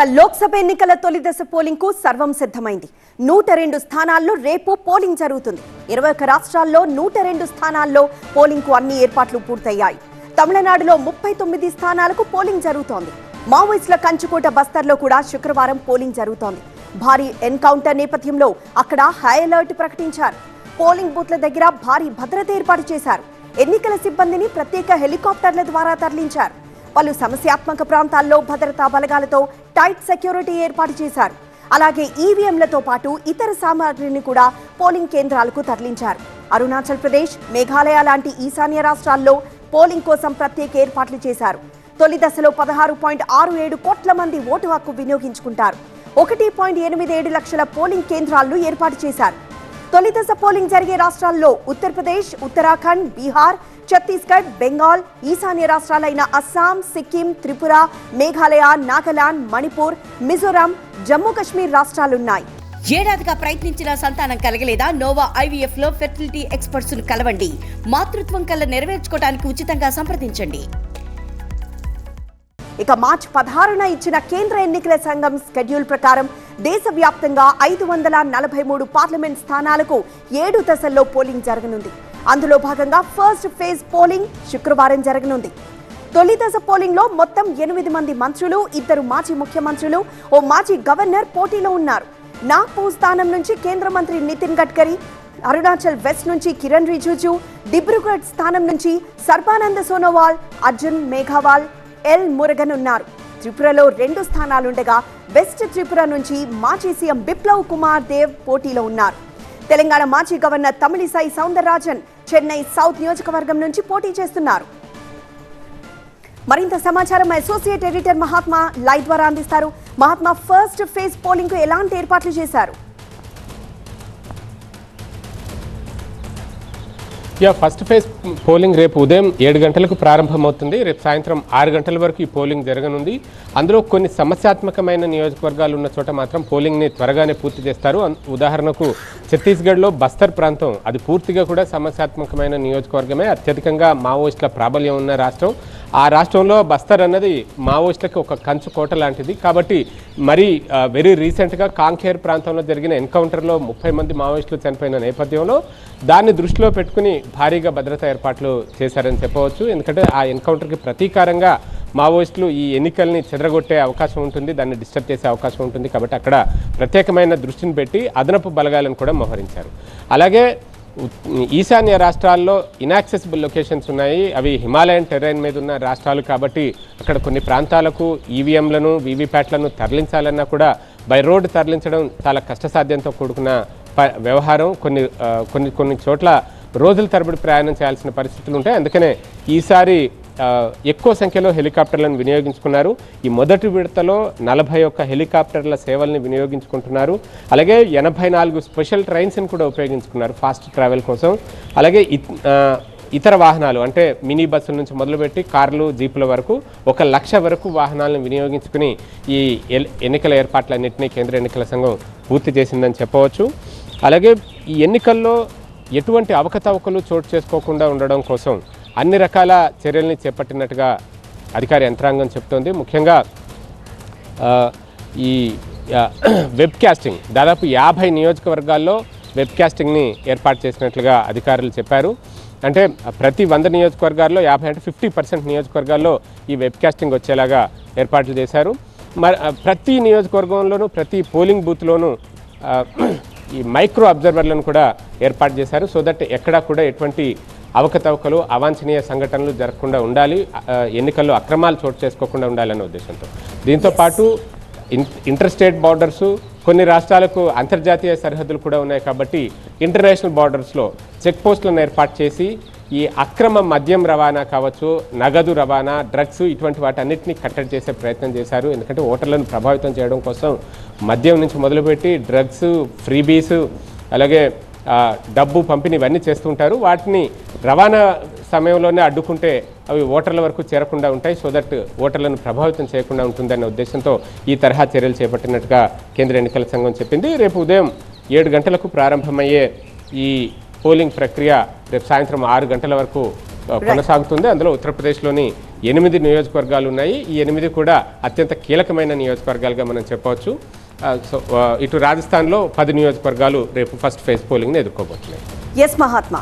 ఇక లోక్సభ ఎన్నికల తొలి దశ పోలింగ్కు సర్వం సిద్ధమైంది. నూట రెండు స్థానాల్లో రేపు పోలింగ్ జరుగుతుంది. ఇరవై ఒక్క రాష్ట్రాల్లో నూట రెండు స్థానాల్లో పోలింగ్కు అన్ని ఏర్పాట్లు పూర్తయ్యాయి. తమిళనాడులో ముప్పై తొమ్మిది స్థానాలకు పోలింగ్ జరుగుతోంది. మావోయిస్టుల కంచుకోట బస్తర్లో కూడా శుక్రవారం పోలింగ్ జరుగుతోంది. భారీ ఎన్కౌంటర్ నేపథ్యంలో అక్కడ హై అలర్ట్ ప్రకటించారు. పోలింగ్ బూత్ల దగ్గర భారీ భద్రత ఏర్పాటు చేశారు. ఎన్నికల సిబ్బందిని ప్రత్యేక హెలికాప్టర్ల ద్వారా తరలించారు. పలు సమస్యాత్మక ప్రాంతాల్లో భద్రతా బలగాలతో టైట్ సెక్యూరిటీ ఏర్పాటు చేశారు. అలాగే ఈవీఎంలతో పాటు ఇతర సామాగ్రిని కూడా పోలింగ్ కేంద్రాలకు తరలించారు. అరుణాచల్ ప్రదేశ్ మేఘాలయ లాంటి ఈశాన్య రాష్ట్రాల్లో పోలింగ్ కోసం ప్రత్యేక ఏర్పాట్లు చేశారు. తొలి దశలో పదహారు పాయింట్ ఆరు ఏడు కోట్ల మంది ఓటు హక్కు వినియోగించుకుంటారు. ఒకటి పాయింట్ ఎనిమిది ఏడు లక్షల పోలింగ్ కేంద్రాలను ఏర్పాటు చేశారు. తొలి దశ పోలింగ్ జరిగే రాష్ట్రాల్లో ఉత్తరప్రదేశ్ ఉత్తరాఖండ్ బీహార్ ఛత్తీస్గఢ్ బెంగాల్ ఈశాన్య రాష్ట్రాలైన అస్సాం సిక్కిం త్రిపుర మేఘాలయ నాగాలాండ్ మణిపూర్ మిజోరాం జమ్మూ కాశ్మీర్ రాష్ట్రాలున్నాయి. ఏడాదిగా ప్రయత్నించిన సంతానం కలగలేదా? నోవా ఐవీఎఫ్లో ఫెర్టిలిటీ ఎక్స్పర్ట్స్ కలవండి. మాతృత్వం కల్లా నెరవేర్చుకోవడానికి ఉచితంగా సంప్రదించండి. ఇక మార్చి పదహారున ఇచ్చిన కేంద్ర ఎన్నికల సంఘం స్కెడ్యూల్ ప్రకారం దేశవ్యాప్తంగా ఐదు వందల నలభై మూడు పార్లమెంట్ స్థానాలకు ఏడు దశల్లో పోలింగ్ జరగనుంది. అందులో భాగంగా ఫస్ట్ ఫేజ్ పోలింగ్ శుక్రవారం జరగనుంది. తొలి దశ పోలింగ్లో మొత్తం ఎనిమిది మంది మంత్రులు ఇద్దరు మాజీ ముఖ్యమంత్రులు ఓ మాజీ గవర్నర్ పోటీలో ఉన్నారు. నాగ్పూర్ స్థానం నుంచి కేంద్ర మంత్రి నితిన్ గడ్కరీ అరుణాచల్ వెస్ట్ నుంచి కిరణ్ రిజిజు డిబ్రూగఢ్ స్థానం నుంచి సర్బానంద సోనోవాల్ అర్జున్ మేఘావాల్ ఎల్ మురగన్ ఉన్నారు. త్రిపురలో రెండు స్థానాలుండగా వెస్ట్ త్రిపుర నుంచి మాజీ సీఎం బిప్లవ్ కుమార్ దేవ్ పోటీలో ఉన్నారు. తెలంగాణ మాజీ గవర్నర్ తమిళిసై సౌందరరాజన్ చెన్నై సౌత్ నియోజకవర్గం నుంచి పోటీ చేస్తున్నారు. మరింత సమాచారం అసోసియేట్ ఎడిటర్ మహాత్మా లైవ్ ద్వారా అందిస్తారు. మహాత్మా ఫస్ట్ ఫేజ్ పోలింగ్కు ఎలాంటి ఏర్పాట్లు చేశారు? యా ఫస్ట్ ఫేజ్ పోలింగ్ రేపు ఉదయం ఏడు గంటలకు ప్రారంభమవుతుంది. రేపు సాయంత్రం ఆరు గంటల వరకు ఈ పోలింగ్ జరగనుంది. అందులో కొన్ని సమస్యాత్మకమైన నియోజకవర్గాలు ఉన్న చోట మాత్రం పోలింగ్ని త్వరగానే పూర్తి చేస్తారు. ఉదాహరణకు ఛత్తీస్గఢ్లో బస్తర్ ప్రాంతం అది పూర్తిగా కూడా సమస్యాత్మకమైన నియోజకవర్గమే. అత్యధికంగా మావోయిస్టుల ప్రాబల్యం ఉన్న రాష్ట్రం. ఆ రాష్ట్రంలో బస్తర్ అన్నది మావోయిస్టులకు ఒక కంచు కోట లాంటిది. కాబట్టి మరి వెరీ రీసెంట్గా కాంఖేర్ ప్రాంతంలో జరిగిన ఎన్కౌంటర్లో ముప్పై మంది మావోయిస్టులు చనిపోయిన నేపథ్యంలో దాన్ని దృష్టిలో పెట్టుకుని భారీగా భద్రతా ఏర్పాట్లు చేశారని చెప్పవచ్చు. ఎందుకంటే ఆ ఎన్కౌంటర్కి ప్రతీకారంగా మావోయిస్టులు ఈ ఎన్నికల్ని చెదరగొట్టే అవకాశం ఉంటుంది దాన్ని డిస్టర్బ్ చేసే అవకాశం ఉంటుంది. కాబట్టి అక్కడ ప్రత్యేకమైన దృష్టిని పెట్టి అదనపు బలగాలను కూడా మోహరించారు. అలాగే ఈశాన్య రాష్ట్రాల్లో ఇనాక్సెసిబుల్ లొకేషన్స్ ఉన్నాయి. అవి హిమాలయన్ టెరైన్ మీద ఉన్న రాష్ట్రాలు కాబట్టి అక్కడ కొన్ని ప్రాంతాలకు ఈవీఎంలను వీవీప్యాట్లను తరలించాలన్నా కూడా బై రోడ్ తరలించడం చాలా కష్టసాధ్యంతో కూడుకున్న ప- వ్యవహారం. కొన్ని కొన్ని కొన్ని చోట్ల రోజుల తరబడి ప్రయాణం చేయాల్సిన పరిస్థితులు ఉంటాయి. అందుకనే ఈసారి ఎక్కువ సంఖ్యలో హెలికాప్టర్లను వినియోగించుకున్నారు. ఈ మొదటి విడతలో నలభై ఒక్క హెలికాప్టర్ల సేవల్ని వినియోగించుకుంటున్నారు. అలాగే ఎనభై నాలుగు స్పెషల్ ట్రైన్స్ని కూడా ఉపయోగించుకున్నారు ఫాస్ట్ ట్రావెల్ కోసం. అలాగే ఇతర వాహనాలు అంటే మినీ బస్సుల నుంచి మొదలుపెట్టి కార్లు జీపుల వరకు ఒక లక్ష వరకు వాహనాలను వినియోగించుకుని ఈ ఎల్- ఎన్నికల ఏర్పాట్లన్నింటినీ కేంద్ర ఎన్నికల సంఘం పూర్తి చేసిందని చెప్పవచ్చు. అలాగే ఈ ఎన్నికల్లో ఎటువంటి అవకతవకలు చోటు చేసుకోకుండా ఉండడం కోసం అన్ని రకాల చర్యల్ని చేపట్టినట్టుగా అధికార యంత్రాంగం చెప్తోంది. ముఖ్యంగా ఈ వెబ్ కాస్టింగ్ దాదాపు యాభై నియోజకవర్గాల్లో వెబ్ కాస్టింగ్ని ఏర్పాటు చేసినట్లుగా అధికారులు చెప్పారు. అంటే ప్రతి వంద నియోజకవర్గాల్లో యాభై అంటే ఫిఫ్టీ పర్సెంట్ నియోజకవర్గాల్లో ఈ వెబ్ కాస్టింగ్ వచ్చేలాగా ఏర్పాట్లు చేశారు. మరి ప్రతి నియోజకవర్గంలోనూ ప్రతి పోలింగ్ బూత్లోనూ ఈ మైక్రో అబ్జర్వర్లను కూడా ఏర్పాటు చేశారు. సో దట్ ఎక్కడా కూడా ఎటువంటి అవకతవకలు అవాంఛనీయ సంఘటనలు జరగకుండా ఉండాలి ఎన్నికల్లో అక్రమాలు చోటు చేసుకోకుండా ఉండాలనే ఉద్దేశంతో. దీంతో పాటు ఇంటర్ స్టేట్ బార్డర్సు కొన్ని రాష్ట్రాలకు అంతర్జాతీయ సరిహద్దులు కూడా ఉన్నాయి కాబట్టి ఇంటర్నేషనల్ బార్డర్స్లో చెక్ పోస్టులను ఏర్పాటు చేసి ఈ అక్రమ మద్యం రవాణా కావచ్చు నగదు రవాణా డ్రగ్స్ ఇటువంటి వాటన్నిటిని కట్టడి చేసే ప్రయత్నం చేశారు. ఎందుకంటే ఓటర్లను ప్రభావితం చేయడం కోసం మద్యం నుంచి మొదలుపెట్టి డ్రగ్స్ ఫ్రీబీస్ అలాగే డబ్బు పంపిణీ ఇవన్నీ చేస్తుంటారు వాటిని రవాణా సమయంలోనే అడ్డుకుంటే అవి ఓటర్ల వరకు చేరకుండా ఉంటాయి సో దట్ ఓటర్లను ప్రభావితం చేయకుండా ఉంటుందనే ఉద్దేశంతో ఈ తరహా చర్యలు చేపట్టినట్టుగా కేంద్ర ఎన్నికల సంఘం చెప్పింది. రేపు ఉదయం ఏడు గంటలకు ప్రారంభమయ్యే ఈ పోలింగ్ ప్రక్రియ రేపు సాయంత్రం ఆరు గంటల వరకు కొనసాగుతుంది. అందులో ఉత్తరప్రదేశ్లోని ఎనిమిది నియోజకవర్గాలు ఉన్నాయి. ఈ ఎనిమిది కూడా అత్యంత కీలకమైన నియోజకవర్గాలుగా మనం చెప్పవచ్చు. సో ఇటు రాజస్థాన్లో పది నియోజకవర్గాలు రేపు ఫస్ట్ ఫేజ్ పోలింగ్ని ఎదుర్కోబోతున్నాయి. ఎస్ మహాత్మా